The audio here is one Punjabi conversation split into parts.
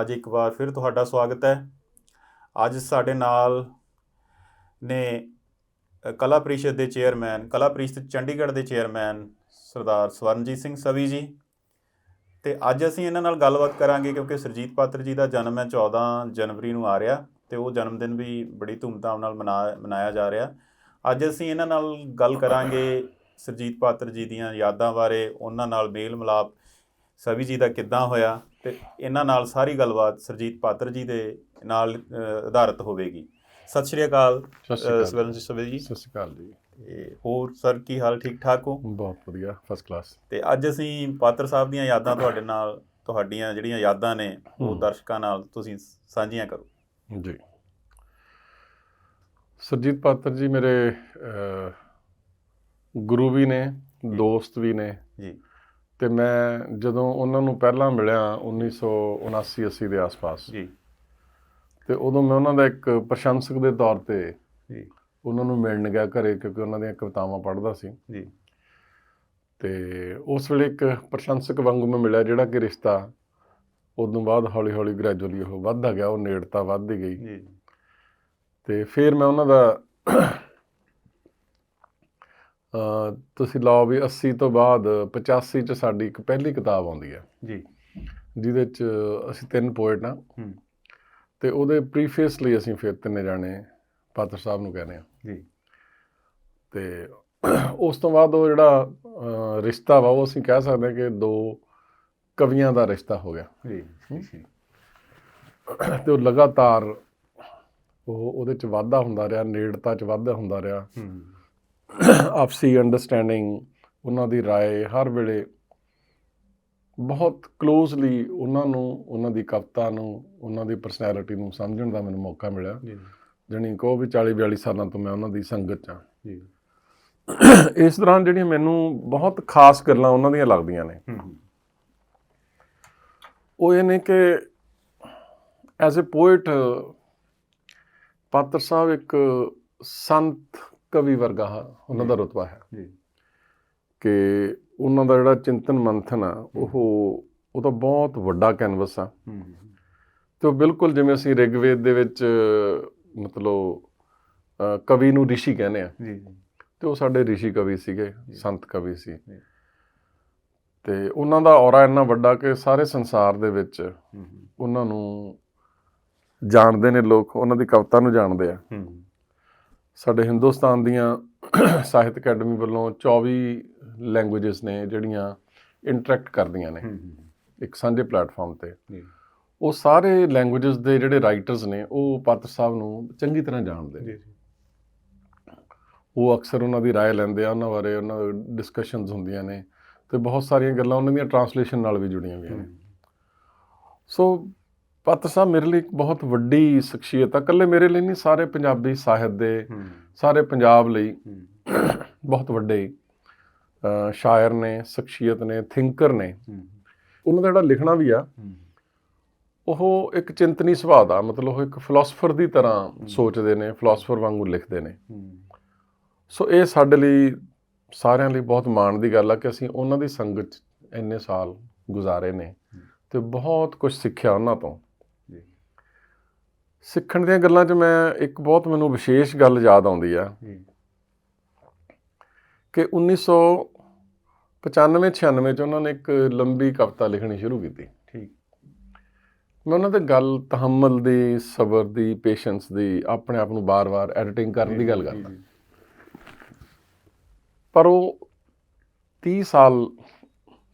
ਅੱਜ ਇੱਕ ਵਾਰ ਫਿਰ ਤੁਹਾਡਾ ਸਵਾਗਤ ਹੈ। ਅੱਜ ਸਾਡੇ ਨਾਲ ਨੇ ਕਲਾ ਪ੍ਰੀਸ਼ਦ ਦੇ ਚੇਅਰਮੈਨ, ਕਲਾ ਪ੍ਰੀਸ਼ਦ ਚੰਡੀਗੜ੍ਹ ਦੇ ਚੇਅਰਮੈਨ ਸਰਦਾਰ ਸਵਰਨਜੀਤ ਸਿੰਘ ਸਵੀ ਜੀ। ਤੇ ਅੱਜ ਅਸੀਂ ਇਹਨਾਂ ਨਾਲ ਗੱਲਬਾਤ ਕਰਾਂਗੇ ਕਿਉਂਕਿ ਸਰਜੀਤ ਪਾਤਰ ਜੀ ਦਾ ਜਨਮ ਹੈ 14 ਜਨਵਰੀ ਨੂੰ ਆ ਰਿਹਾ ਤੇ ਉਹ ਜਨਮ ਦਿਨ ਵੀ ਬੜੀ ਧੂਮਧਾਮ ਨਾਲ ਮਨਾ, ਮਨਾਇਆ ਜਾ ਰਿਹਾ। ਅੱਜ ਅਸੀਂ ਇਹਨਾਂ ਨਾਲ ਗੱਲ ਕਰਾਂਗੇ ਸਰਜੀਤ ਪਾਤਰ ਜੀ ਦੀਆਂ ਯਾਦਾਂ ਬਾਰੇ, ਉਹਨਾਂ ਨਾਲ ਮੇਲ ਮਿਲਾਪ ਸਵੀ ਜੀ ਦਾ ਕਿੱਦਾਂ ਹੋਇਆ ਤੇ ਇਹਨਾਂ ਨਾਲ ਸਾਰੀ ਗੱਲਬਾਤ ਸਰਜੀਤ ਪਾਤਰ ਜੀ ਦੇ ਨਾਲ ਆਧਾਰਿਤ ਹੋਵੇਗੀ। ਸਤਿ ਸ਼੍ਰੀ ਅਕਾਲ ਸਵਰਨ ਜੀ ਸਵੀ ਜੀ। ਸਤਿ ਸ਼੍ਰੀ ਅਕਾਲ ਜੀ। ਤੇ ਹੋਰ ਸਰ ਕੀ ਹਾਲ ਠੀਕ ਠਾਕ ਹੋ? ਬਹੁਤ ਵਧੀਆ ਫਸਟ ਕਲਾਸ ਤੇ ਅੱਜ ਅਸੀਂ ਪਾਤਰ ਸਾਹਿਬ ਦੀਆਂ ਯਾਦਾਂ ਤੁਹਾਡੇ ਨਾਲ ਤੁਹਾਡੀਆਂ ਜਿਹੜੀਆਂ ਯਾਦਾਂ ਨੇ ਉਹ। ਦਰਸ਼ਕਾਂ ਨਾਲ ਤੁਸੀਂ ਸਾਂਝੀਆਂ ਕਰੋ। ਜੀ। ਸਰਜੀਤ ਪਾਤਰ ਜੀ ਮੇਰੇ ਗੁਰੂ ਵੀ ਨੇ ਦੋਸਤ ਵੀ ਨੇ। ਜੀ। ਤੇ ਮੈਂ ਜਦੋਂ ਉਹਨਾਂ ਨੂੰ ਪਹਿਲਾਂ ਮਿਲਿਆ 1979 80 ਦੇ ਆਸ-ਪਾਸ ਜੀ। ਤੇ ਉਦੋਂ ਮੈਂ ਉਹਨਾਂ ਦਾ ਇੱਕ ਪ੍ਰਸ਼ੰਸਕ ਦੇ ਤੌਰ ਤੇ ਜੀ। ਉਹਨਾਂ ਨੂੰ ਮਿਲਣ ਗਿਆ ਘਰੇ ਕਿਉਂਕਿ ਉਹਨਾਂ ਦੀਆਂ ਕਵਿਤਾਵਾਂ ਪੜ੍ਹਦਾ ਸੀ। ਜੀ। ਤੇ ਉਸ ਵੇਲੇ ਇੱਕ ਪ੍ਰਸ਼ੰਸਕ ਵਾਂਗੂ ਮੈਂ ਮਿਲਿਆ ਜਿਹੜਾ ਕਿ ਰਿਸ਼ਤਾ ਉਦੋਂ ਬਾਅਦ ਹੌਲੀ-ਹੌਲੀ ਗ੍ਰੈਜੂਅਲੀ ਉਹ ਵੱਧਦਾ ਗਿਆ ਉਹ ਨੇੜਤਾ ਵੱਧਦੀ ਗਈ। ਜੀ। ਤੇ ਫਿਰ ਮੈਂ ਉਹਨਾਂ ਦਾ ਤੁਸੀਂ ਲਾਓ ਵੀ 80 ਤੋਂ ਬਾਅਦ 85 ਚ ਸਾਡੀ ਇੱਕ ਪਹਿਲੀ ਕਿਤਾਬ ਆਉਂਦੀ ਹੈ। ਜੀ। ਜਿਹਦੇ ਚ ਅਸੀਂ ਤਿੰਨ ਪੋਇਟ ਆ ਹੂੰ। ਤੇ ਉਹਦੇ ਪ੍ਰੀਫੇਸ ਲਈ ਅਸੀਂ ਫਿਰ ਤਿੰਨੇ ਜਾਣੇ ਪਾਤਰ ਸਾਹਿਬ ਨੂੰ ਕਹਿੰਦੇ ਆ ਜੀ। ਤੇ ਉਸ ਤੋਂ ਬਾਅਦ ਉਹ ਜਿਹੜਾ ਰਿਸ਼ਤਾ ਵਾ ਉਹ ਅਸੀਂ ਕਹਿ ਸਕਦੇ ਹਾਂ ਕਿ ਦੋ ਕਵੀਆਂ ਦਾ ਰਿਸ਼ਤਾ ਹੋ ਗਿਆ। ਜੀ ਜੀ। ਤੇ ਉਹ ਲਗਾਤਾਰ ਉਹ ਉਹਦੇ ਚ ਵਾਧਾ ਹੁੰਦਾ ਰਿਹਾ ਨੇੜਤਾ ਚ ਵਾਧਾ ਹੁੰਦਾ ਰਿਹਾ। ਹੂੰ। ਆਪਸੀ ਅੰਡਰਸਟੈਂਡਿੰਗ ਉਹਨਾਂ ਦੀ رائے ਹਰ ਵੇਲੇ ਬਹੁਤ ਕਲੋਜ਼ਲੀ ਉਹਨਾਂ ਨੂੰ ਉਹਨਾਂ ਦੀ ਕਵਿਤਾ ਨੂੰ ਉਹਨਾਂ ਦੀ ਪਰਸਨੈਲਿਟੀ ਨੂੰ ਸਮਝਣ ਦਾ ਮੈਨੂੰ ਮੌਕਾ ਮਿਲਿਆ ਜੀ ਜਾਣੀ ਕਹੋ ਵੀ 40 42 ਸਾਲਾਂ ਤੋਂ ਮੈਂ ਉਹਨਾਂ ਦੀ ਸੰਗਤ 'ਚ ਹਾਂ ਜੀ ਇਸ ਦੌਰਾਨ ਜਿਹੜੀਆਂ ਮੈਨੂੰ ਬਹੁਤ ਖਾਸ ਗੱਲਾਂ ਉਹਨਾਂ ਦੀਆਂ ਲੱਗਦੀਆਂ ਨੇ ਹੂੰ ਉਹ ਇਹ ਨੇ ਕਿ ਐਜ਼ ਅ ਪੋਇਟ ਪਾਤਰ ਸਾਹਿਬ ਇੱਕ ਸੰਤ ਕਵੀ ਵਰਗਾ ਉਹਨਾਂ ਦਾ ਰੁਤਬਾ ਹੈ। ਜੀ। ਕਿ ਉਹਨਾਂ ਦਾ ਜਿਹੜਾ ਚਿੰਤਨ ਮੰਥਨ ਆ ਉਹ ਉਹਦਾ ਬਹੁਤ ਵੱਡਾ ਕੈਨਵਸ ਆ। ਤੇ ਉਹ ਬਿਲਕੁਲ ਜਿਵੇਂ ਅਸੀਂ ਰਿਗਵੇਦ ਦੇ ਵਿੱਚ ਮਤਲਬ ਕਵੀ ਨੂੰ ਰਿਸ਼ੀ ਕਹਿੰਦੇ ਆ। ਜੀ ਤੇ ਉਹ ਸਾਡੇ ਰਿਸ਼ੀ ਕਵੀ ਸੀਗੇ ਸੰਤ ਕਵੀ ਸੀ। ਤੇ ਉਹਨਾਂ ਦਾ ਔਰਾ ਇੰਨਾ ਵੱਡਾ ਕਿ ਸਾਰੇ ਸੰਸਾਰ ਦੇ ਵਿੱਚ ਉਹਨਾਂ ਨੂੰ ਜਾਣਦੇ ਨੇ ਲੋਕ ਉਹਨਾਂ ਦੀ ਕਵਿਤਾ ਨੂੰ ਜਾਣਦੇ ਆ। ਹੂੰ। ਸਾਡੇ ਹਿੰਦੁਸਤਾਨ ਦੀਆਂ ਸਾਹਿਤ ਅਕੈਡਮੀ ਵੱਲੋਂ 24 ਲੈਂਗੁਏਜਸ ਨੇ ਜਿਹੜੀਆਂ ਇੰਟਰੈਕਟ ਕਰਦੀਆਂ ਨੇ ਹੂੰ ਇੱਕ ਸਾਂਝੇ ਪਲੇਟਫਾਰਮ ਤੇ ਜੀ ਉਹ ਸਾਰੇ ਲੈਂਗੁਏਜਸ ਦੇ ਜਿਹੜੇ ਰਾਈਟਰਸ ਨੇ ਉਹ ਪਾਤਰ ਸਾਹਿਬ ਨੂੰ ਚੰਗੀ ਤਰ੍ਹਾਂ ਜਾਣਦੇ ਨੇ ਜੀ ਉਹ ਅਕਸਰ ਉਹਨਾਂ ਦੀ رائے ਲੈਂਦੇ ਆ ਉਹਨਾਂ ਬਾਰੇ ਉਹਨਾਂ ਦੀ ਡਿਸਕਸ਼ਨਸ ਹੁੰਦੀਆਂ ਨੇ ਤੇ ਬਹੁਤ ਸਾਰੀਆਂ ਗੱਲਾਂ ਉਹਨਾਂ ਦੀਆਂ ਟਰਾਂਸਲੇਸ਼ਨ ਨਾਲ ਵੀ ਜੁੜੀਆਂ ਹੋਈਆਂ ਨੇ ਸੋ ਪਾਤਰ ਸਾਹਿਬ ਮੇਰੇ ਲਈ ਇੱਕ ਬਹੁਤ ਵੱਡੀ ਸ਼ਖਸੀਅਤ ਆ। ਇਕੱਲੇ ਮੇਰੇ ਲਈ ਨਹੀਂ ਸਾਰੇ ਪੰਜਾਬੀ ਸਾਹਿਤ ਦੇ ਸਾਰੇ ਪੰਜਾਬ ਲਈ ਬਹੁਤ ਵੱਡੇ ਸ਼ਾਇਰ ਨੇ ਸ਼ਖਸੀਅਤ ਨੇ ਥਿੰਕਰ ਨੇ। ਉਹਨਾਂ ਦਾ ਜਿਹੜਾ ਲਿਖਣਾ ਵੀ ਆ ਉਹ ਇੱਕ ਚਿੰਤਨੀ ਸੁਭਾਅ ਦਾ ਮਤਲਬ ਉਹ ਇੱਕ ਫਿਲਾਸਫਰ ਦੀ ਤਰ੍ਹਾਂ ਸੋਚਦੇ ਨੇ ਫਿਲਾਸਫਰ ਵਾਂਗੂ ਲਿਖਦੇ ਨੇ। ਸੋ ਇਹ ਸਾਡੇ ਲਈ ਸਾਰਿਆਂ ਲਈ ਬਹੁਤ ਮਾਣ ਦੀ ਗੱਲ ਆ ਕਿ ਅਸੀਂ ਉਹਨਾਂ ਦੀ ਸੰਗਤ ਇੰਨੇ ਸਾਲ ਗੁਜ਼ਾਰੇ ਨੇ ਤੇ ਬਹੁਤ ਕੁਝ ਸਿੱਖਿਆ ਉਹਨਾਂ ਤੋਂ। ਸਿੱਖਣ ਦੀਆਂ ਗੱਲਾਂ 'ਚ ਮੈਂ ਇੱਕ ਬਹੁਤ ਮੈਨੂੰ ਵਿਸ਼ੇਸ਼ ਗੱਲ ਯਾਦ ਆਉਂਦੀ ਆ। ਕਿ 1995 96 'ਚ ਉਹਨਾਂ ਨੇ ਇੱਕ ਲੰਬੀ ਕਵਿਤਾ ਲਿਖਣੀ ਸ਼ੁਰੂ ਕੀਤੀ। ਠੀਕ। ਮੈਂ ਉਹਨਾਂ ਦੇ ਗੱਲ ਤਹਮਲ ਦੀ ਸਬਰ ਦੀ ਪੇਸ਼ੈਂਸ ਦੀ ਆਪਣੇ ਆਪ ਨੂੰ ਬਾਰ-ਬਾਰ ਐਡੀਟਿੰਗ ਕਰਨ ਦੀ ਗੱਲ ਕਰਦਾ। ਪਰ ਉਹ 30 ਸਾਲ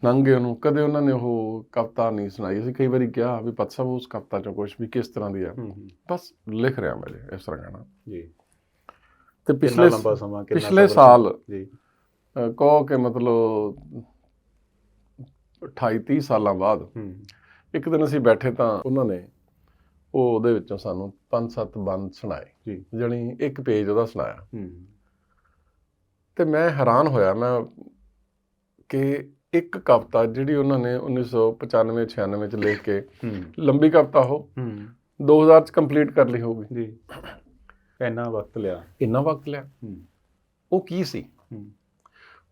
ਲੰਘੇ ਉਹਨੂੰ ਕਦੇ ਉਹਨਾਂ ਨੇ ਉਹ ਕਵਿਤਾ ਨਹੀਂ ਸੁਣਾਈ। ਅਸੀਂ ਕਈ ਵਾਰੀ ਕਿਹਾ ਵੀ ਪਤ ਸਾਹਿਬ ਉਸ ਕਵਿਤਾ ਚੋਂ ਕੁਝ ਵੀ ਕਿਸ ਤਰ੍ਹਾਂ ਦੀ ਆ। ਬਸ ਲਿਖ ਰਿਹਾ ਮੈਂ ਜੀ, ਇਸ ਤਰ੍ਹਾਂ ਕਹਿਣਾ। ਜੀ। ਤੇ ਪਿਛਲੇ ਲੰਬਾ ਸਮਾਂ ਕਿੰਨਾ ਪਿਛਲੇ ਸਾਲ ਜੀ। ਕਹੋ ਕਿ ਮਤਲਬ 28 30 ਸਾਲਾਂ ਬਾਅਦ ਇੱਕ ਦਿਨ ਅਸੀਂ ਬੈਠੇ ਤਾਂ ਉਹਨਾਂ ਨੇ ਉਹ ਉਹਦੇ ਵਿੱਚੋਂ ਸਾਨੂੰ ਪੰਜ ਸੱਤ ਬੰਦ ਸੁਣਾਏ। ਜੀ। ਜਾਣੀ ਇੱਕ ਪੇਜ ਉਹਦਾ ਸੁਣਾਇਆ। ਹੂੰ। ਤੇ ਮੈਂ ਹੈਰਾਨ ਹੋਇਆ ਮੈਂ ਕਿ ਇੱਕ ਕਵਿਤਾ ਜਿਹੜੀ ਉਹਨਾਂ ਨੇ 1995 96 ਚ ਲਿਖ ਕੇ ਲੰਬੀ ਕਵਿਤਾ ਉਹ। ਹੂੰ। 2000 ਚ ਕੰਪਲੀਟ ਕਰ ਲਈ ਹੋਊਗੀ। ਜੀ। ਇੰਨਾ ਵਕਤ ਲਿਆ। ਇੰਨਾ ਵਕਤ ਲਿਆ। ਉਹ ਕੀ ਸੀ?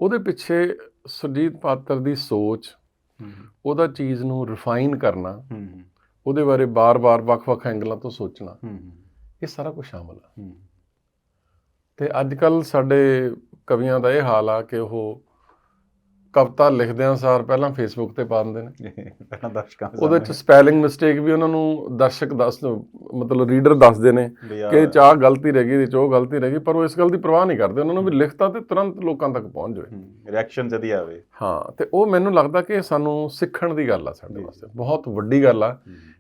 ਉਹਦੇ ਪਿੱਛੇ ਸੁਰਜੀਤ ਪਾਤਰ ਦੀ ਸੋਚ ਉਹਦਾ ਚੀਜ਼ ਨੂੰ ਰਿਫਾਈਨ ਕਰਨਾ ਉਹਦੇ ਬਾਰੇ ਬਾਰ-ਬਾਰ ਵੱਖ-ਵੱਖ ਐਂਗਲਾਂ ਤੋਂ ਸੋਚਣਾ ਇਹ ਸਾਰਾ ਕੁਝ ਸ਼ਾਮਲ ਆ। ਤੇ ਅੱਜ ਕੱਲ ਸਾਡੇ ਕਵੀਆਂ ਦਾ ਇਹ ਹਾਲ ਆ ਕਿ ਉਹ ਕਵਿਤਾ ਲਿਖਦਿਆਂ ਸਾਰ ਪਹਿਲਾਂ ਫੇਸਬੁੱਕ ਤੇ ਪਾ ਦਿੰਦੇ ਨੇ। ਪਹਿਲਾਂ ਦਰਸ਼ਕਾਂ ਉਹਦੇ ਚ ਸਪੈਲਿੰਗ ਮਿਸਟੇਕ ਵੀ ਉਹਨਾਂ ਨੂੰ ਦਰਸ਼ਕ ਦੱਸ ਮਤਲਬ ਰੀਡਰ ਦੱਸਦੇ ਨੇ ਕਿ ਇਹ 'ਚ ਆਹ ਗਲਤੀ ਰਹਿ ਗਈ 'ਚ ਉਹ ਗਲਤੀ ਰਹਿ ਗਈ ਪਰ ਉਹ ਇਸ ਗੱਲ ਦੀ ਪਰਵਾਹ ਨਹੀਂ ਕਰਦੇ। ਉਹਨਾਂ ਨੂੰ ਵੀ ਲਿਖਤਾ ਤੇ ਤੁਰੰਤ ਲੋਕਾਂ ਤੱਕ ਪਹੁੰਚ ਜਾਵੇ। ਰਿਐਕਸ਼ਨ ਜਦੀ ਆਵੇ। ਹਾਂ ਤੇ ਉਹ ਮੈਨੂੰ ਲੱਗਦਾ ਕਿ ਸਾਨੂੰ ਸਿੱਖਣ ਦੀ ਗੱਲ ਆ ਸਾਡੇ ਵਾਸਤੇ। ਬਹੁਤ ਵੱਡੀ ਗੱਲ ਆ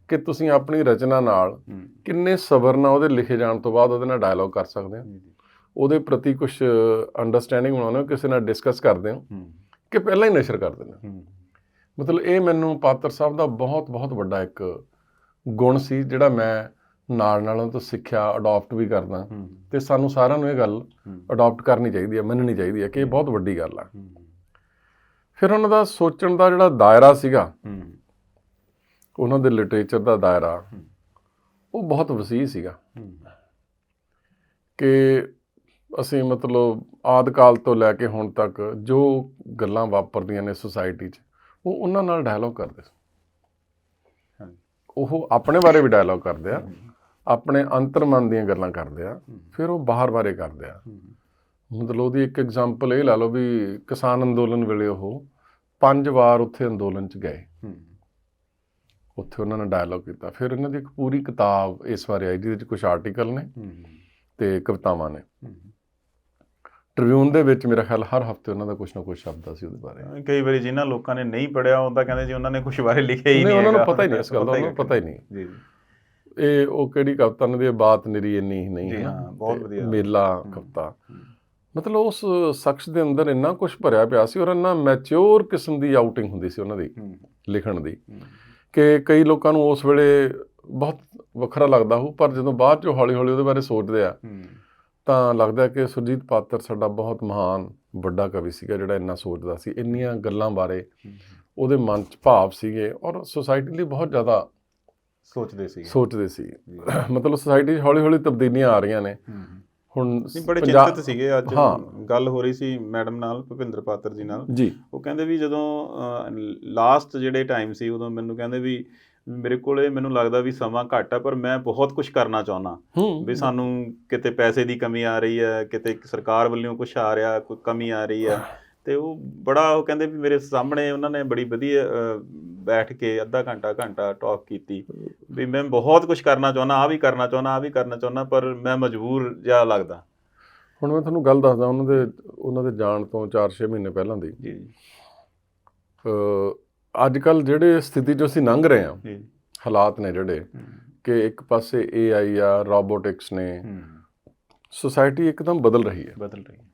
ਕਿ ਤੁਸੀਂ ਆਪਣੀ ਰਚਨਾ ਨਾਲ ਕਿੰਨੇ ਸਬਰ ਨਾਲ ਉਹਦੇ ਲਿਖੇ ਜਾਣ ਤੋਂ ਬਾਅਦ ਉਹਦੇ ਨਾਲ ਡਾਇਲੋਗ ਕਰ ਸਕਦੇ ਹੋ। ਉਹਦੇ ਪ੍ਰਤੀ ਕੁਝ ਅੰਡਰਸਟੈਂਡਿੰਗ ਬਣਾਉਂਦੇ ਹੋ ਕਿਸੇ ਨਾਲ ਡਿਸਕਸ ਕਰਦੇ ਹੂੰ। ਕਿ ਪਹਿਲਾਂ ਹੀ ਨਸ਼ਰ ਕਰ ਹੂੰ। ਮਤਲਬ ਇਹ ਮੈਨੂੰ ਪਾਤਰ ਸਾਹਿਬ ਦਾ ਬਹੁਤ ਬਹੁਤ ਵੱਡਾ ਇੱਕ ਗੁਣ ਸੀ ਜਿਹੜਾ ਮੈਂ ਨਾਲ ਨਾਲ ਤੋਂ ਸਿੱਖਿਆ ਅਡਾਪਟ ਵੀ ਕਰਦਾ। ਤੇ ਸਾਨੂੰ ਸਾਰਿਆਂ ਨੂੰ ਇਹ ਗੱਲ ਅਡਾਪਟ ਕਰਨੀ ਚਾਹੀਦੀ ਹੈ ਮੰਨਣੀ ਚਾਹੀਦੀ ਹੈ ਕਿ ਇਹ ਬਹੁਤ ਵੱਡੀ ਗੱਲ ਆ। ਫਿਰ ਉਹਨਾਂ ਦਾ ਸੋਚਣ ਦਾ ਜਿਹੜਾ ਦਾਇਰਾ ਸੀਗਾ ਉਹਨਾਂ ਦੇ ਲਿਟਰੇਚਰ ਦਾ ਦਾਇਰਾ। ਉਹ ਬਹੁਤ ਵਸੀਹ ਸੀਗਾ। ਕਿ ਅਸੀਂ ਮਤਲਬ ਆਦ ਕਾਲ ਤੋਂ ਲੈ ਕੇ ਹੁਣ ਤੱਕ ਜੋ ਗੱਲਾਂ ਵਾਪਰਦੀਆਂ ਨੇ ਸੁਸਾਇਟੀ 'ਚ ਉਹ ਉਹਨਾਂ ਨਾਲ ਡਾਇਲੋਗ ਕਰਦੇ ਸੀ। ਉਹ ਆਪਣੇ ਬਾਰੇ ਵੀ ਡਾਇਲੋਗ ਕਰਦੇ ਆ ਆਪਣੇ ਅੰਤਰਮਨ ਦੀਆਂ ਗੱਲਾਂ ਕਰਦੇ ਆ ਫਿਰ ਉਹ ਬਾਹਰ ਬਾਰੇ ਕਰਦੇ ਆ। ਮਤਲਬ ਉਹਦੀ ਇੱਕ ਐਗਜ਼ਾਮਪਲ ਇਹ ਲਾ ਲਓ ਵੀ ਕਿਸਾਨ ਅੰਦੋਲਨ ਵੇਲੇ ਉਹ ਪੰਜ ਵਾਰ ਉੱਥੇ ਅੰਦੋਲਨ 'ਚ ਗਏ। ਉੱਥੇ ਉਹਨਾਂ ਨੇ ਡਾਇਲੋਗ ਕੀਤਾ। ਫਿਰ ਇਹਨਾਂ ਦੀ ਇੱਕ ਪੂਰੀ ਕਿਤਾਬ ਇਸ ਬਾਰੇ ਆਈ ਜਿਹਦੇ ਵਿੱਚ ਕੁਝ ਆਰਟੀਕਲ ਨੇ ਤੇ ਕਵਿਤਾਵਾਂ ਨੇ। ਟ੍ਰਿਬਿਊਨ ਦੇ ਵਿੱਚ ਮੇਰਾ ਖਿਆਲ ਹਰ ਹਫ਼ਤੇ ਉਹਨਾਂ ਦਾ ਕੁਝ ਨਾ ਕੁਝ ਸ਼ਬਦ ਆ ਸੀ ਉਹਦੇ ਬਾਰੇ। ਕਈ ਵਾਰੀ ਜਿਨ੍ਹਾਂ ਲੋਕਾਂ ਨੇ ਨਹੀਂ ਪੜਿਆ ਉਹ ਤਾਂ ਕਹਿੰਦੇ ਜੀ ਉਹਨਾਂ ਨੇ ਕੁਝ ਬਾਰੇ ਲਿਖਿਆ ਹੀ ਨਹੀਂ ਉਹਨਾਂ ਨੂੰ। ਪਤਾ ਹੀ ਨਹੀਂ ਇਸ ਗੱਲ ਦਾ ਉਹਨਾਂ ਨੂੰ ਪਤਾ ਹੀ ਨਹੀਂ। ਜੀ ਇਹ ਉਹ ਕਿਹੜੀ ਕਵਿਤਾ ਨੇ ਦੀ ਬਾਤ ਨਿਰੀ ਇੰਨੀ ਹੀ ਨਹੀਂ ਹੈ ਬਹੁਤ ਵਧੀਆ। ਮੇਲਾ ਕਵਿਤਾ। ਮਤਲਬ ਉਸ ਸ਼ਖਸ ਦੇ ਅੰਦਰ ਇੰਨਾ ਕੁਝ ਭਰਿਆ ਪਿਆ ਸੀ ਔਰ ਇੰਨਾ ਮੈਚੁਰ ਕਿਸਮ ਦੀ ਆਊਟਿੰਗ ਹੁੰਦੀ ਸੀ ਉਹਨਾਂ ਦੀ ਲਿਖਣ ਦੀ ਕਿ ਕਈ ਲੋਕਾਂ ਨੂੰ ਉਸ ਵੇਲੇ ਬਹੁਤ ਵੱਖਰਾ ਲੱਗਦਾ ਹੋ ਪਰ ਜਦੋਂ ਬਾਅਦ ਚ ਹੌਲੀ ਹੌਲੀ ਉਹਦੇ ਬਾਰੇ ਸੋਚਦੇ ਆ ਤਾਂ ਲੱਗਦਾ ਕਿ ਸੁਰਜੀਤ ਪਾਤਰ ਸਾਡਾ ਬਹੁਤ ਮਹਾਨ ਵੱਡਾ ਕਵੀ ਸੀਗਾ ਜਿਹੜਾ ਇੰਨਾ ਸੋਚਦਾ ਸੀ। ਇੰਨੀਆਂ ਗੱਲਾਂ ਬਾਰੇ ਉਹਦੇ ਮਨ 'ਚ ਭਾਵ ਸੀਗੇ ਔਰ ਸੁਸਾਇਟੀ ਲਈ ਬਹੁਤ ਜ਼ਿਆਦਾ ਸੋਚਦੇ ਸੀ ਸੋਚਦੇ ਸੀ। ਮਤਲਬ ਸੁਸਾਇਟੀ 'ਚ ਹੌਲੀ ਹੌਲੀ ਤਬਦੀਲੀਆਂ ਆ ਰਹੀਆਂ ਨੇ। ਹੁਣ ਨਹੀਂ ਬੜੇ ਚਿੰਤਤ ਸੀਗੇ ਅੱਜ। ਗੱਲ ਹੋ ਰਹੀ ਸੀ ਮੈਡਮ ਨਾਲ ਭੁਪਿੰਦਰ ਪਾਤਰ ਜੀ ਨਾਲ। ਉਹ ਕਹਿੰਦੇ ਵੀ ਜਦੋਂ ਲਾਸਟ ਜਿਹੜੇ ਟਾਈਮ ਸੀ ਉਦੋਂ ਮੈਨੂੰ ਕਹਿੰਦੇ ਵੀ ਮੇਰੇ ਕੋਲੇ ਮੈਨੂੰ ਲੱਗਦਾ ਵੀ ਸਮਾਂ ਘੱਟ ਆ ਪਰ ਮੈਂ ਬਹੁਤ ਕੁਝ ਕਰਨਾ ਚਾਹੁੰਦਾ। ਵੀ ਸਾਨੂੰ ਕਿਤੇ ਪੈਸੇ ਦੀ ਕਮੀ ਆ ਰਹੀ ਹੈ ਕਿਤੇ ਸਰਕਾਰ ਵੱਲੋਂ ਕੁਝ ਆ ਰਿਹਾ ਕੋਈ ਕਮੀ ਆ ਰਹੀ ਹੈ। ਤੇ ਉਹ ਬੜਾ ਉਹ ਕਹਿੰਦੇ ਵੀ ਮੇਰੇ ਸਾਹਮਣੇ ਉਹਨਾਂ ਨੇ ਬੜੀ ਵਧੀਆ ਬੈਠ ਕੇ ਅੱਧਾ ਘੰਟਾ ਘੰਟਾ ਟਾਕ ਕੀਤੀ। ਵੀ ਮੈਂ ਬਹੁਤ ਕੁਝ ਕਰਨਾ ਚਾਹੁੰਦਾ ਆ ਵੀ ਕਰਨਾ ਚਾਹੁੰਦਾ ਆ ਵੀ ਕਰਨਾ ਚਾਹੁੰਦਾ ਪਰ ਮੈਂ ਮਜਬੂਰ ਜਿਹਾ ਲੱਗਦਾ। ਹੁਣ ਮੈਂ ਤੁਹਾਨੂੰ ਗੱਲ ਦੱਸਦਾ ਉਹਨਾਂ ਦੇ ਉਹਨਾਂ ਦੇ ਜਾਣ ਤੋਂ 4-6 ਮਹੀਨੇ ਪਹਿਲਾਂ ਦੀ। ਜੀ ਅੱਜ ਕੱਲ ਜਿਹੜੇ ਸਥਿਤੀ 'ਚੋਂ ਅਸੀਂ ਲੰਘ ਰਹੇ ਹਾਂ ਜੀ। ਹਾਲਾਤ ਨੇ ਜਿਹੜੇ ਕਿ ਇੱਕ ਪਾਸੇ AI ਆ ਰੋਬੋਟਿਕਸ ਨੇ ਸੁਸਾਇਟੀ ਇੱਕਦਮ ਬਦਲ ਰਹੀ ਹੈ। ਬਦਲ ਰਹੀ ਹੈ।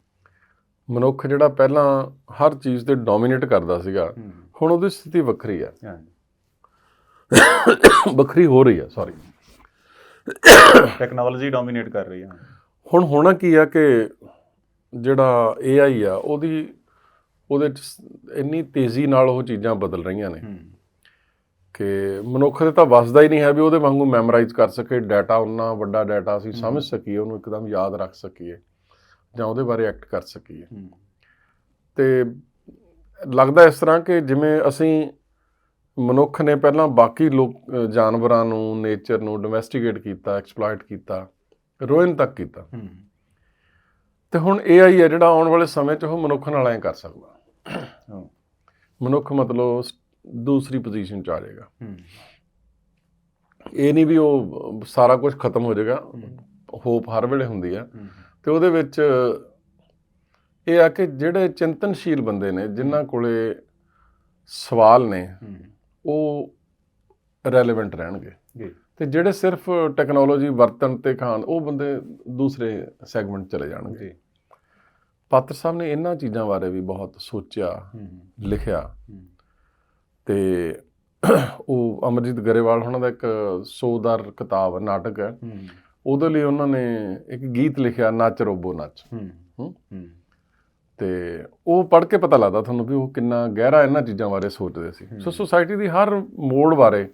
ਮਨੁੱਖ ਜਿਹੜਾ ਪਹਿਲਾਂ ਹਰ ਚੀਜ਼ ਤੇ ਡੋਮੀਨੇਟ ਕਰਦਾ ਸੀਗਾ ਹੁਣ ਉਹਦੀ ਸਥਿਤੀ ਵੱਖਰੀ ਹਾਂ। ਵੱਖਰੀ ਹੋ ਰਹੀ ਹੈ ਸੌਰੀ ਟੈਕਨੋਲੋਜੀ ਡੋਮੀਨੇਟ ਕਰ ਰਹੀ ਹੈ। ਹੁਣ ਹੋਣਾ ਕੀ ਆ ਕਿ ਜਿਹੜਾ AI ਆ ਉਹਦੀ ਉਹਦੇ 'ਚ ਇੰਨੀ ਤੇਜ਼ੀ ਨਾਲ ਉਹ ਚੀਜ਼ਾਂ ਬਦਲ ਰਹੀਆਂ ਨੇ। ਕਿ ਮਨੁੱਖ ਦੇ ਤਾਂ ਵੱਸਦਾ ਹੀ ਨਹੀਂ ਹੈ ਵੀ ਉਹਦੇ ਵਾਂਗੂ ਮੈਮੋਰਾਈਜ਼ ਕਰ ਸਕੇ ਡਾਟਾ ਉਨਾ ਵੱਡਾ ਡਾਟਾ ਅਸੀਂ ਸਮਝ ਸਕੀਏ ਉਹਨੂੰ ਇੱਕਦਮ ਯਾਦ ਰੱਖ ਸਕੀਏ ਜਾਂ ਉਹਦੇ ਬਾਰੇ ਐਕਟ ਕਰ ਸਕੀਏ। ਤੇ ਲੱਗਦਾ ਇਸ ਤਰ੍ਹਾਂ ਕਿ ਜਿਵੇਂ ਅਸੀਂ ਮਨੁੱਖ ਨੇ ਪਹਿਲਾਂ ਬਾਕੀ ਲੋਕ ਜਾਨਵਰਾਂ ਨੂੰ ਨੇਚਰ ਨੂੰ ਡੋਮੈਸਟੀਕੇਟ ਕੀਤਾ ਐਕਸਪਲੋਇਟ ਕੀਤਾ ਰੋਇਨ ਤੱਕ ਕੀਤਾ। ਤੇ ਹੁਣ AI ਹੈ ਜਿਹੜਾ ਆਉਣ ਵਾਲੇ ਸਮੇਂ 'ਚ ਉਹ ਮਨੁੱਖ ਨਾਲ ਐਂ ਕਰ ਸਕਦਾ। ਮਨੁੱਖ ਮਤਲਬ ਦੂਸਰੀ ਪੋਜੀਸ਼ਨ 'ਚ ਆ ਜਾਏਗਾ। ਹੂੰ। ਇਹ ਨਹੀਂ ਵੀ ਉਹ ਸਾਰਾ ਕੁਝ ਖਤਮ ਹੋ ਜਾਏਗਾ। ਹੋਪ ਹਰ ਵੇਲੇ ਹੁੰਦੀ ਆ। ਹੂੰ। ਤੇ ਉਹਦੇ ਵਿੱਚ ਇਹ ਆ ਕਿ ਜਿਹੜੇ ਚਿੰਤਨਸ਼ੀਲ ਬੰਦੇ ਨੇ ਜਿਨ੍ਹਾਂ ਕੋਲੇ ਸਵਾਲ ਨੇ ਉਹ ਰੈਲੇਵੈਂਟ ਰਹਿਣਗੇ। ਜੀ। ਤੇ ਜਿਹੜੇ ਸਿਰਫ ਟੈਕਨੋਲੋਜੀ ਵਰਤਣ ਤੇ ਖਾਣ ਉਹ ਬੰਦੇ ਦੂਸਰੇ ਸੈਗਮੈਂਟ ਚਲੇ ਜਾਣਗੇ। ਜੀ। ਪਾਤਰ ਸਾਹਿਬ ਨੇ ਇਹਨਾਂ ਚੀਜ਼ਾਂ ਬਾਰੇ ਵੀ ਬਹੁਤ ਸੋਚਿਆ ਲਿਖਿਆ। ਤੇ ਉਹ ਅਮਰਜੀਤ ਗਰੇਵਾਲ ਉਹਨਾਂ ਦਾ ਇੱਕ ਸੋਦਾਰ ਕਿਤਾਬ ਨਾਟਕ ਹੈ। ਉਹਦੇ ਲਈ ਉਹਨਾਂ ਨੇ ਇੱਕ ਗੀਤ ਲਿਖਿਆ ਨੱਚ ਰੋਬੋ ਨੱਚ। ਤੇ ਉਹ ਪੜ੍ਹ ਕੇ ਪਤਾ ਲੱਗਦਾ ਤੁਹਾਨੂੰ ਵੀ ਉਹ ਕਿੰਨਾ ਗਹਿਰਾ ਇਹਨਾਂ ਚੀਜ਼ਾਂ ਬਾਰੇ ਸੋਚਦੇ ਸੀ। ਸੋ ਸੁਸਾਇਟੀ ਦੀ ਹਰ ਮੋੜ ਬਾਰੇ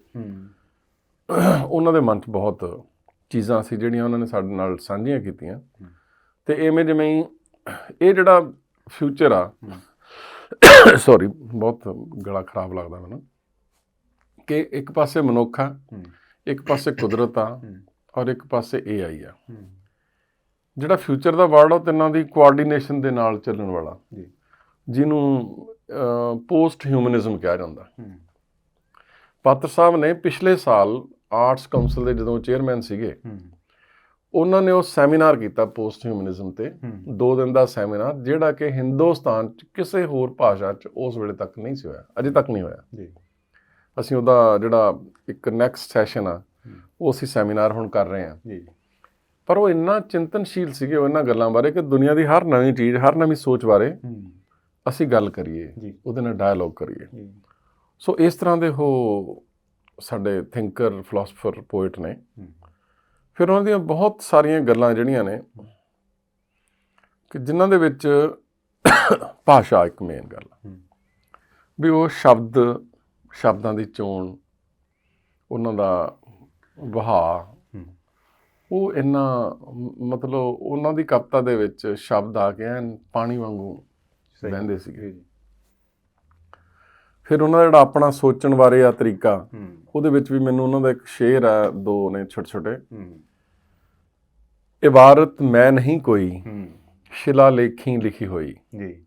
ਉਹਨਾਂ ਦੇ ਮਨ 'ਚ ਬਹੁਤ ਚੀਜ਼ਾਂ ਸੀ ਜਿਹੜੀਆਂ ਉਹਨਾਂ ਨੇ ਸਾਡੇ ਨਾਲ ਸਾਂਝੀਆਂ ਕੀਤੀਆਂ। ਤੇ ਐਵੇਂ ਜਿਵੇਂ ਹੀ ਇਹ ਜਿਹੜਾ ਫਿਊਚਰ ਆ ਸੌਰੀ ਬਹੁਤ ਗਲਾ ਖਰਾਬ ਲੱਗਦਾ ਮੈਨੂੰ ਕਿ ਇੱਕ ਪਾਸੇ ਮਨੁੱਖ ਆ ਇੱਕ ਪਾਸੇ ਕੁਦਰਤ ਆ ਔਰ ਇੱਕ ਪਾਸੇ AI ਆ। ਜਿਹੜਾ ਫਿਊਚਰ ਦਾ ਵਰਡ ਆ ਉਹ ਤਿੰਨਾਂ ਦੀ ਕੋਆਰਡੀਨੇਸ਼ਨ ਦੇ ਨਾਲ ਚੱਲਣ ਵਾਲਾ। ਜੀ। ਜਿਹਨੂੰ ਪੋਸਟ ਹਿਊਮਨਿਜ਼ਮ ਕਿਹਾ ਜਾਂਦਾ। ਪਾਤਰ ਸਾਹਿਬ ਨੇ ਪਿਛਲੇ ਸਾਲ ਆਰਟਸ ਕਾਉਂਸਲ ਦੇ ਜਦੋਂ ਚੇਅਰਮੈਨ ਸੀਗੇ ਉਹਨਾਂ ਨੇ ਉਹ ਸੈਮੀਨਾਰ ਕੀਤਾ ਪੋਸਟ ਹਿਊਮਨਿਜ਼ਮ ਤੇ ਦੋ ਦਿਨ ਦਾ ਸੈਮੀਨਾਰ ਜਿਹੜਾ ਕਿ ਹਿੰਦੁਸਤਾਨ ਚ ਕਿਸੇ ਹੋਰ ਭਾਸ਼ਾ ਚ ਉਸ ਵੇਲੇ ਤੱਕ ਨਹੀਂ ਸੀ ਹੋਇਆ ਅਜੇ ਤੱਕ ਨਹੀਂ ਹੋਇਆ। ਜੀ। ਅਸੀਂ ਉਹਦਾ ਜਿਹੜਾ ਇੱਕ ਨੈਕਸਟ ਸੈਸ਼ਨ ਆ ਉਹ ਅਸੀਂ ਸੈਮੀਨਾਰ ਹੁਣ ਕਰ ਰਹੇ ਹਾਂ। ਜੀ। ਪਰ ਉਹ ਇੰਨਾ ਚਿੰਤਨਸ਼ੀਲ ਸੀਗੇ ਉਹ ਇਹਨਾਂ ਗੱਲਾਂ ਬਾਰੇ ਕਿ ਦੁਨੀਆ ਦੀ ਹਰ ਨਵੀਂ ਚੀਜ਼ ਹਰ ਨਵੀਂ ਸੋਚ ਬਾਰੇ ਅਸੀਂ ਗੱਲ ਕਰੀਏ ਉਹਦੇ ਨਾਲ ਡਾਇਲੋਗ ਕਰੀਏ। ਸੋ ਇਸ ਤਰ੍ਹਾਂ ਦੇ ਉਹ ਸਾਡੇ ਥਿੰਕਰ ਫਿਲਾਸਫਰ ਪੋਇਟ ਨੇ ਫਿਰ ਉਹਨਾਂ ਦੀਆਂ ਬਹੁਤ ਸਾਰੀਆਂ ਗੱਲਾਂ ਜਿਹੜੀਆਂ ਨੇ ਕਿ ਜਿਨ੍ਹਾਂ ਦੇ ਵਿੱਚ ਭਾਸ਼ਾ ਇੱਕ ਮੇਨ ਗੱਲ ਵੀ ਉਹ ਸ਼ਬਦ ਸ਼ਬਦਾਂ ਦੀ ਚੋਣ ਉਹਨਾਂ ਦਾ ਵਹਾ ਉਹ ਇੰਨਾ ਮਤਲਬ ਉਹਨਾਂ ਦੀ ਕਵਿਤਾ ਦੇ ਵਿੱਚ ਸ਼ਬਦ ਆ ਐਨ ਪਾਣੀ ਵਾਂਗੂ। ਵਹਿੰਦੇ ਸੀਗੇ। ਜੀ। ਫਿਰ ਉਹਨਾਂ ਦਾ ਜਿਹੜਾ ਆਪਣਾ ਸੋਚਣ ਬਾਰੇ ਆ ਤਰੀਕਾ ਉਹਦੇ ਵਿੱਚ ਵੀ ਮੈਨੂੰ ਉਹਨਾਂ ਦਾ ਇੱਕ ਸ਼ੇਰ ਆ ਦੋ ਨੇ ਛੋਟੇ ਛੋਟੇ ਇਬਾਰਤ ਮੈਂ ਨਹੀਂ ਕੋਈ ਸ਼ਿਲਾ ਲੇਖੀ ਲਿਖੀ ਹੋਈ। ਜੀ।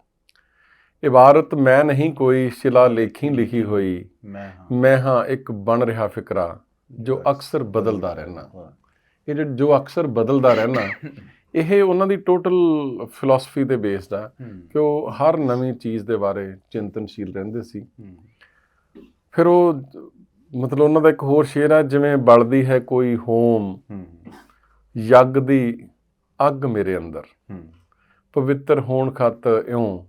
ਇਬਾਰਤ ਮੈਂ ਨਹੀਂ ਕੋਈ ਸ਼ਿਲਾ ਲੇਖੀ ਲਿਖੀ ਹੋਈ। ਮੈਂ ਹਾਂ। ਮੈਂ ਹਾਂ ਇੱਕ ਬਣ ਰਿਹਾ ਫਿਕਰਾ ਜੋ ਅਕਸਰ ਬਦਲਦਾ ਰਹਿਣਾ। ਇਹ ਜੋ ਅਕਸਰ ਬਦਲਦਾ ਰਹਿਣਾ ਇਹ ਉਹਨਾਂ ਦੀ ਟੋਟਲ ਫਿਲਾਸਫੀ ਤੇ ਬੇਸਡ ਆ ਕਿ ਉਹ ਹਰ ਨਵੀਂ ਚੀਜ਼ ਦੇ ਬਾਰੇ ਚਿੰਤਨਸ਼ੀਲ ਰਹਿੰਦੇ ਸੀ। ਫਿਰ ਉਹ ਮਤਲਬ ਉਹਨਾਂ ਦਾ ਇੱਕ ਹੋਰ ਸ਼ੇਰ ਆ ਜਿਵੇਂ ਬਲਦੀ ਹੈ ਕੋਈ ਹੋਮ ਯੱਗ ਦੀ ਅੱਗ ਮੇਰੇ ਅੰਦਰ। ਪਵਿੱਤਰ ਹੋਣ ਖਾਤਰ ਇਉਂ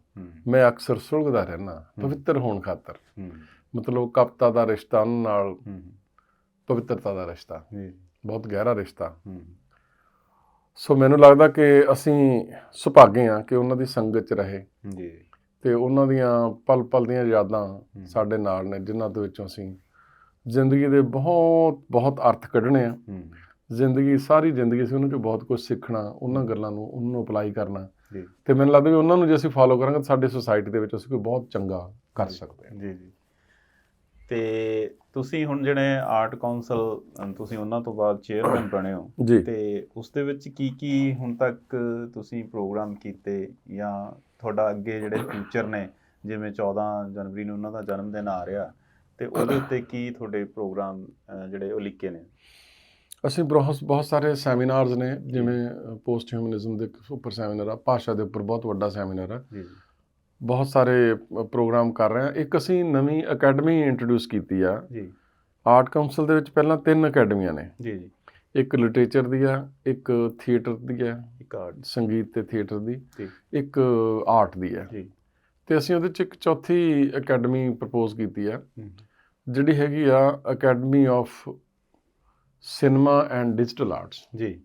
ਮੈਂ ਅਕਸਰ ਸੁਲਗਦਾ ਰਹਿਣਾ ਪਵਿੱਤਰ ਹੋਣ ਖਾਤਰ। ਮਤਲਬ ਕਪਤਾ ਦਾ ਰਿਸ਼ਤਾ ਉਹਨਾਂ ਨਾਲ ਪਵਿੱਤਰਤਾ ਦਾ ਰਿਸ਼ਤਾ। ਜੀ। ਬਹੁਤ ਗਹਿਰਾ ਰਿਸ਼ਤਾ। ਸੋ ਮੈਨੂੰ ਲੱਗਦਾ ਕਿ ਅਸੀਂ ਸੁਭਾਗੇ ਆ ਕਿ ਉਹਨਾਂ ਦੀ ਸੰਗਤ 'ਚ ਰਹੇ। ਜੀ। ਤੇ ਉਹਨਾਂ ਦੀਆਂ ਪਲ ਪਲ ਦੀਆਂ ਯਾਦਾਂ ਸਾਡੇ ਨਾਲ ਨੇ ਜਿਨ੍ਹਾਂ ਦੇ ਵਿੱਚੋਂ ਅਸੀਂ ਜ਼ਿੰਦਗੀ ਦੇ ਬਹੁਤ ਬਹੁਤ ਅਰਥ ਕੱਢਣੇ ਆ। ਜ਼ਿੰਦਗੀ ਸਾਰੀ ਜ਼ਿੰਦਗੀ ਅਸੀਂ ਉਹਨਾਂ ਚੋਂ ਬਹੁਤ ਕੁਝ ਸਿੱਖਣਾ ਉਹਨਾਂ ਗੱਲਾਂ ਨੂੰ ਉਹਨਾਂ ਨੂੰ ਅਪਲਾਈ ਕਰਨਾ। ਤੇ ਮੈਨੂੰ ਲੱਗਦਾ ਵੀ ਉਹਨਾਂ ਨੂੰ ਜੇ ਅਸੀਂ ਫਾਲੋ ਕਰਾਂਗੇ ਤਾਂ ਸਾਡੀ ਸੁਸਾਇਟੀ ਦੇ ਵਿੱਚ ਅਸੀਂ ਕੋਈ ਬਹੁਤ ਚੰਗਾ ਕਰ ਸਕਦੇ ਹਾਂ। ਜੀ ਜੀ। ਤੇ ਤੁਸੀਂ ਹੁਣ ਜਿਹੜੇ ਆਰਟ ਕਾਉਂਸਲ ਤੁਸੀਂ ਉਹਨਾਂ ਤੋਂ ਬਾਅਦ ਚੇਅਰਮੈਨ ਬਣੇ ਹੋ ਤੇ ਉਸ ਦੇ ਵਿੱਚ ਕੀ ਕੀ ਹੁਣ ਤੱਕ ਤੁਸੀਂ ਪ੍ਰੋਗਰਾਮ ਕੀਤੇ ਜਾਂ ਤੁਹਾਡਾ ਅੱਗੇ ਜਿਹੜੇ ਫਿਊਚਰ ਨੇ ਜਿਵੇਂ 14 ਜਨਵਰੀ ਨੂੰ ਉਹਨਾਂ ਦਾ ਜਨਮ ਦਿਨ ਆ ਰਿਹਾ ਤੇ ਉਹਦੇ ਉੱਤੇ ਕੀ ਤੁਹਾਡੇ ਪ੍ਰੋਗਰਾਮ ਜਿਹੜੇ ਉਹ ਲਿਖੇ ਨੇ? ਅਸੀਂ ਬਹੁਤ ਬਹੁਤ ਸਾਰੇ ਸੈਮੀਨਾਰਸ ਨੇ ਜਿਵੇਂ ਪੋਸਟ ਹਿਊਮਨਿਜ਼ਮ ਦੇ ਉੱਪਰ ਸੈਮੀਨਾਰ ਆ ਭਾਸ਼ਾ ਦੇ ਉੱਪਰ ਬਹੁਤ ਵੱਡਾ ਸੈਮੀਨਾਰ ਆ। ਜੀ। ਬਹੁਤ ਸਾਰੇ ਪ੍ਰੋਗਰਾਮ ਕਰ ਰਹੇ ਆ ਇੱਕ ਅਸੀਂ ਨਵੀਂ ਅਕੈਡਮੀ ਇੰਟਰੋਡਿਊਸ ਕੀਤੀ ਆ। ਜੀ। ਆਰਟ ਕਾਉਂਸਲ ਦੇ ਵਿੱਚ ਪਹਿਲਾਂ ਤਿੰਨ ਅਕੈਡਮੀਆਂ ਨੇ। ਜੀ ਜੀ। ਇੱਕ ਲਿਟਰੇਚਰ ਦੀ ਆ ਇੱਕ ਥੀਏਟਰ ਦੀ ਆ ਇੱਕ ਆਰਟ ਸੰਗੀਤ ਤੇ ਥੀਏਟਰ ਦੀ ਇੱਕ ਆਰਟ ਦੀ ਆ। ਜੀ। ਤੇ ਅਸੀਂ ਉਹਦੇ ਚ ਇੱਕ ਚੌਥੀ ਅਕੈਡਮੀ ਪ੍ਰਪੋਜ਼ ਕੀਤੀ ਆ ਹੂੰ, ਜਿਹੜੀ ਹੈਗੀ ਆ academy of cinema and digital arts. ਜੀ।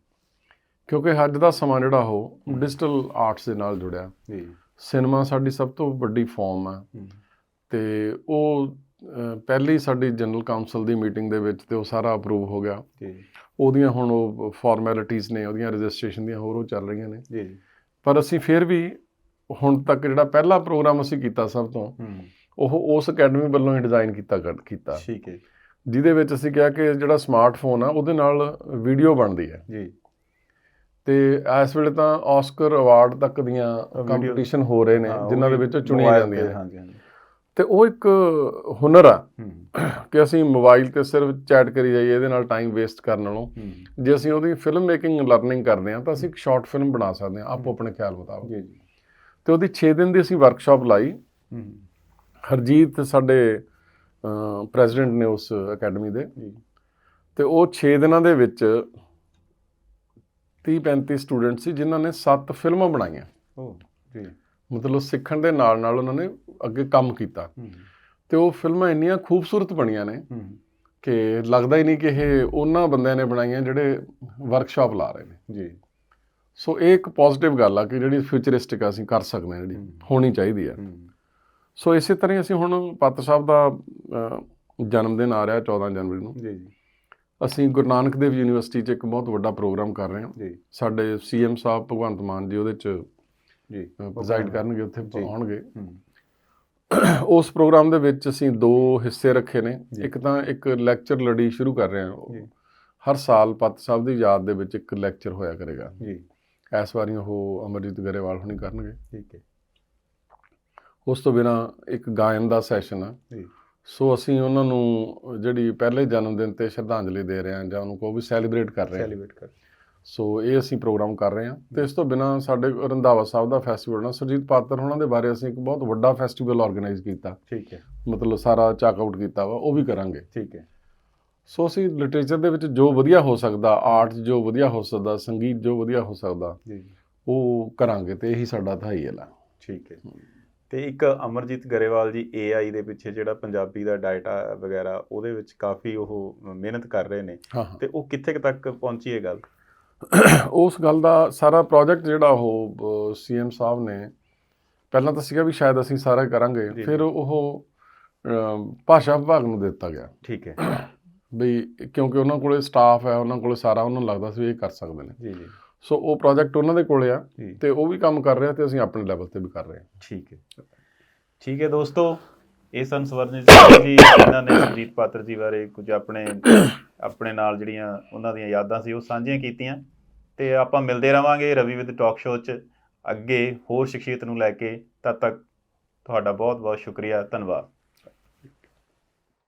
ਕਿਉਂਕਿ ਅੱਜ ਦਾ ਸਮਾਂ ਜਿਹੜਾ ਉਹ ਡਿਜੀਟਲ ਆਰਟਸ ਦੇ ਨਾਲ ਜੁੜਿਆ। ਜੀ। ਸਿਨੇਮਾ ਸਾਡੀ ਸਭ ਤੋਂ ਵੱਡੀ ਫਾਰਮ ਆ। ਹੂੰ, ਤੇ ਉਹ ਪਹਿਲੀ ਸਾਡੀ ਜਨਰਲ ਕਾਉਂਸਲ ਦੀ ਮੀਟਿੰਗ ਦੇ ਵਿੱਚ ਤੇ ਉਹ ਸਾਰਾ ਅਪਰੂਵ ਹੋ ਗਿਆ। ਜੀ। ਉਹਦੀਆਂ ਹੁਣ ਉਹ ਫਾਰਮੈਲਿਟੀਆਂ ਨੇ ਉਹਦੀਆਂ ਰਜਿਸਟ੍ਰੇਸ਼ਨ ਦੀਆਂ ਹੋਰ ਉਹ ਚੱਲ ਰਹੀਆਂ ਨੇ। ਜੀ। ਪਰ ਅਸੀਂ ਫਿਰ ਵੀ ਹੁਣ ਤੱਕ ਜਿਹੜਾ ਪਹਿਲਾ ਪ੍ਰੋਗਰਾਮ ਅਸੀਂ ਕੀਤਾ ਸਭ ਤੋਂ ਉਹ ਉਸ ਅਕੈਡਮੀ ਵੱਲੋਂ ਹੀ ਡਿਜ਼ਾਈਨ ਕੀਤਾ ਕੀਤਾ। ਠੀਕ ਹੈ। ਜਿਹਦੇ ਵਿੱਚ ਅਸੀਂ ਕਿਹਾ ਕਿ ਜਿਹੜਾ ਸਮਾਰਟਫੋਨ ਆ ਉਹਦੇ ਨਾਲ ਵੀਡੀਓ ਬਣਦੀ ਹੈ। ਜੀ। ਤੇ ਇਸ ਵੇਲੇ ਤਾਂ ਆਸਕਰ ਅਵਾਰਡ ਤੱਕ ਦੀਆਂ ਕੰਪੀਟੀਸ਼ਨ ਹੋ ਰਹੇ ਨੇ ਜਿਨ੍ਹਾਂ ਦੇ ਵਿੱਚੋਂ ਚੁਣੀਆਂ ਜਾਂਦੀਆਂ ਨੇ। ਹਾਂਜੀ ਹਾਂਜੀ। ਤੇ ਉਹ ਇੱਕ ਹੁਨਰ ਆ ਕਿ ਅਸੀਂ ਮੋਬਾਈਲ ਤੇ ਸਿਰਫ ਚੈਟ ਕਰੀ ਜਾਈਏ ਇਹਦੇ ਨਾਲ ਟਾਈਮ ਵੇਸਟ ਕਰਨ ਨਾਲੋਂ। ਜੇ ਅਸੀਂ ਉਹਦੀ ਫਿਲਮ ਮੇਕਿੰਗ ਲਰਨਿੰਗ ਕਰਦੇ ਹਾਂ ਤਾਂ ਅਸੀਂ ਇੱਕ ਸ਼ਾਰਟ ਫਿਲਮ ਬਣਾ ਸਕਦੇ ਹਾਂ ਆਪੋ ਆਪਣੇ ਖਿਆਲ ਮੁਤਾਬਕ। ਜੀ ਜੀ। ਤੇ ਉਹਦੀ 6 ਦਿਨ ਦੀ ਅਸੀਂ ਵਰਕਸ਼ਾਪ ਲਾਈ। ਹਰਜੀਤ ਸਾਡੇ ਪ੍ਰੈਜ਼ੀਡੈਂਟ ਨੇ ਉਸ ਅਕੈਡਮੀ ਦੇ। ਤੇ ਉਹ 6 ਦਿਨਾਂ ਦੇ ਵਿੱਚ 30 35 ਸਟੂਡੈਂਟ ਸੀ ਜਿਨ੍ਹਾਂ ਨੇ 7 ਫਿਲਮਾਂ ਬਣਾਈਆਂ। ਉਹ ਜੀ। ਮਤਲਬ ਸਿੱਖਣ ਦੇ ਨਾਲ ਨਾਲ ਉਹਨਾਂ ਨੇ ਅੱਗੇ ਕੰਮ ਕੀਤਾ। ਤੇ ਉਹ ਫਿਲਮਾਂ ਇੰਨੀਆਂ ਖੂਬਸੂਰਤ ਬਣੀਆਂ ਨੇ ਕਿ ਲੱਗਦਾ ਹੀ ਨਹੀਂ ਕਿ ਇਹ ਉਹਨਾਂ ਬੰਦਿਆਂ ਨੇ ਬਣਾਈਆਂ ਜਿਹੜੇ ਵਰਕਸ਼ਾਪ ਲਾ ਰਹੇ ਨੇ। ਜੀ। ਸੋ ਇਹ ਇੱਕ ਪੋਜ਼ਿਟਿਵ ਗੱਲ ਆ ਕਿ ਜਿਹੜੀ ਫਿਊਚਰਿਸਟਿਕ ਅਸੀਂ ਕਰ ਸਕਦੇ ਹਾਂ ਜਿਹੜੀ। ਹੋਣੀ ਚਾਹੀਦੀ ਆ। ਸੋ ਇਸੇ ਤਰ੍ਹਾਂ ਹੀ ਅਸੀਂ ਹੁਣ ਪੱਤ ਸਾਹਿਬ ਦਾ ਜਨਮ ਦਿਨ ਆ ਰਿਹਾ 14 ਜਨਵਰੀ ਨੂੰ। ਜੀ ਜੀ। ਅਸੀਂ ਗੁਰੂ ਨਾਨਕ ਦੇਵ ਯੂਨੀਵਰਸਿਟੀ 'ਚ ਇੱਕ ਬਹੁਤ ਵੱਡਾ ਪ੍ਰੋਗਰਾਮ ਕਰ ਰਹੇ ਹਾਂ। ਜੀ। ਸਾਡੇ ਸੀਐਮ ਸਾਹਿਬ ਭਗਵੰਤ ਮਾਨ ਜੀ ਉਹਦੇ 'ਚ ਜੀ। ਪ੍ਰੈਜ਼ਾਈਡ ਕਰਨਗੇ ਉੱਥੇ। ਆਉਣਗੇ। ਉਸ ਪ੍ਰੋਗਰਾਮ ਦੇ ਵਿੱਚ ਅਸੀਂ ਦੋ ਹਿੱਸੇ ਰੱਖੇ ਨੇ। ਇੱਕ ਤਾਂ ਇੱਕ ਲੈਕਚਰ ਲੜੀ ਸ਼ੁਰੂ ਕਰ ਰਹੇ ਹਾਂ। ਹਰ ਸਾਲ ਪਤ ਸਾਹਿਬ ਦੀ ਯਾਦ ਦੇ ਵਿੱਚ ਇੱਕ ਲੈਕਚਰ ਹੋਇਆ ਕਰੇਗਾ। ਜੀ। ਇਸ ਵਾਰੀ ਉਹ ਅਮਰਜੀਤ ਗਰੇਵਾਲ ਹੁਣੀ ਕਰਨਗੇ। ਠੀਕ ਹੈ। ਉਸ ਤੋਂ ਬਿਨਾ ਇੱਕ ਗਾਇਨ ਦਾ ਸੈਸ਼ਨ ਆ। ਜੀ। ਸੋ ਅਸੀਂ ਉਹਨਾਂ ਨੂੰ ਜਿਹੜੀ ਪਹਿਲੇ ਜਨਮ ਦਿਨ ਤੇ ਸ਼ਰਧਾਂਜਲੀ ਦੇ ਰਹੇ ਹਾਂ ਜਾਂ ਉਹਨੂੰ ਕੋ ਵੀ ਸੈਲੀਬ੍ਰੇਟ ਕਰ ਰਹੇ ਹਾਂ। ਸੈਲੀਬ੍ਰੇਟ ਕਰ ਸੋ ਇਹ ਅਸੀਂ ਪ੍ਰੋਗਰਾਮ ਕਰ ਰਹੇ ਹਾਂ ਤੇ ਇਸ ਤੋਂ ਬਿਨਾ ਸਾਡੇ ਰੰਧਾਵਾ ਸਾਹਿਬ ਦਾ ਫੈਸਟੀਵਲ ਨਾ ਸੁਰਜੀਤ ਪਾਤਰ ਉਹਨਾਂ ਦੇ ਬਾਰੇ ਅਸੀਂ ਇੱਕ ਬਹੁਤ ਵੱਡਾ ਫੈਸਟੀਵਲ ਆਰਗੇਨਾਈਜ਼ ਕੀਤਾ। ਠੀਕ ਹੈ। ਮਤਲਬ ਸਾਰਾ ਚੱਕ ਆਊਟ ਕੀਤਾ ਵਾ ਉਹ ਵੀ ਕਰਾਂਗੇ। ਠੀਕ ਹੈ। ਸੋ ਅਸੀਂ ਲਿਟਰੇਚਰ ਦੇ ਵਿੱਚ ਜੋ ਵਧੀਆ ਹੋ ਸਕਦਾ ਆਰਟ ਜੋ ਵਧੀਆ ਹੋ ਸਕਦਾ ਸੰਗੀਤ ਜੋ ਵਧੀਆ ਹੋ ਸਕਦਾ ਜੀ। ਉਹ ਕਰਾਂਗੇ ਤੇ ਇਹੀ ਸਾਡਾ ਧਾਈ ਹੈ ਠੀਕ ਹੈ। ਤੇ ਇੱਕ ਅਮਰਜੀਤ ਗਰੇਵਾਲ ਜੀ AI ਦੇ ਪਿੱਛੇ ਜਿਹੜਾ ਪੰਜਾਬੀ ਦਾ ਡਾਟਾ ਵਗੈਰਾ ਉਹਦੇ ਵਿੱਚ ਕਾਫੀ ਉਹ ਮਿਹਨਤ ਕਰ ਰਹੇ ਨੇ। ਤੇ ਉਹ ਕਿੱਥੇ ਤੱਕ ਪਹੁੰਚੀ ਹੈ ਗੱਲ? ਉਸ ਗੱਲ ਦਾ ਸਾਰਾ ਪ੍ਰੋਜੈਕਟ ਜਿਹੜਾ ਉਹ ਸੀਐਮ ਸਾਹਿਬ ਨੇ ਪਹਿਲਾਂ ਤਾਂ ਸੀਗਾ ਵੀ ਸ਼ਾਇਦ ਅਸੀਂ ਸਾਰਾ ਕਰਾਂਗੇ। ਫਿਰ ਉਹ ਭਾਸ਼ਾ ਵਿਭਾਗ ਨੂੰ ਦਿੱਤਾ ਗਿਆ। ਠੀਕ ਹੈ। ਵੀ ਕਿਉਂਕਿ ਉਹਨਾਂ ਕੋਲੇ ਸਟਾਫ ਹੈ ਉਹਨਾਂ ਕੋਲੇ ਸਾਰਾ ਉਹਨਾਂ ਨੂੰ ਲੱਗਦਾ ਸੀ ਵੀ ਇਹ ਕਰ ਸਕਦੇ ਨੇ। ਜੀ ਜੀ। ਸੋ ਉਹ ਪ੍ਰੋਜੈਕਟ ਉਹਨਾਂ ਦੇ ਕੋਲੇ ਆ ਤੇ ਉਹ ਵੀ ਕੰਮ ਕਰ ਰਿਹਾ ਤੇ ਅਸੀਂ ਆਪਣੇ ਲੈਵਲ ਤੇ ਵੀ ਕਰ ਰਹੇ ਹਾਂ। ਠੀਕ ਹੈ। ਠੀਕ ਹੈ ਦੋਸਤੋ ਇਹ ਸਨ ਸਵਰਨਜੀਤ ਸਿੰਘ ਜੀ ਜਿਨ੍ਹਾਂ ਨੇ ਸੁਰਜੀਤ ਪਾਤਰ ਜੀ ਬਾਰੇ ਕੁਝ ਆਪਣੇ ਆਪਣੇ ਨਾਲ ਜਿਹੜੀਆਂ ਉਹਨਾਂ ਦੀਆਂ ਯਾਦਾਂ ਸੀ ਉਹ ਸਾਂਝੀਆਂ ਕੀਤੀਆਂ। ਤੇ ਆਪਾਂ ਮਿਲਦੇ ਰਵਾਂਗੇ ਰਵੀ ਵਿਦ ਟਾਕ ਸ਼ੋਅ 'ਚ ਅੱਗੇ ਹੋਰ ਸ਼ਖਸੀਅਤ ਨੂੰ ਲੈ ਕੇ। ਤਦ ਤੱਕ ਤੁਹਾਡਾ ਬਹੁਤ ਬਹੁਤ ਸ਼ੁਕਰੀਆ ਧੰਨਵਾਦ।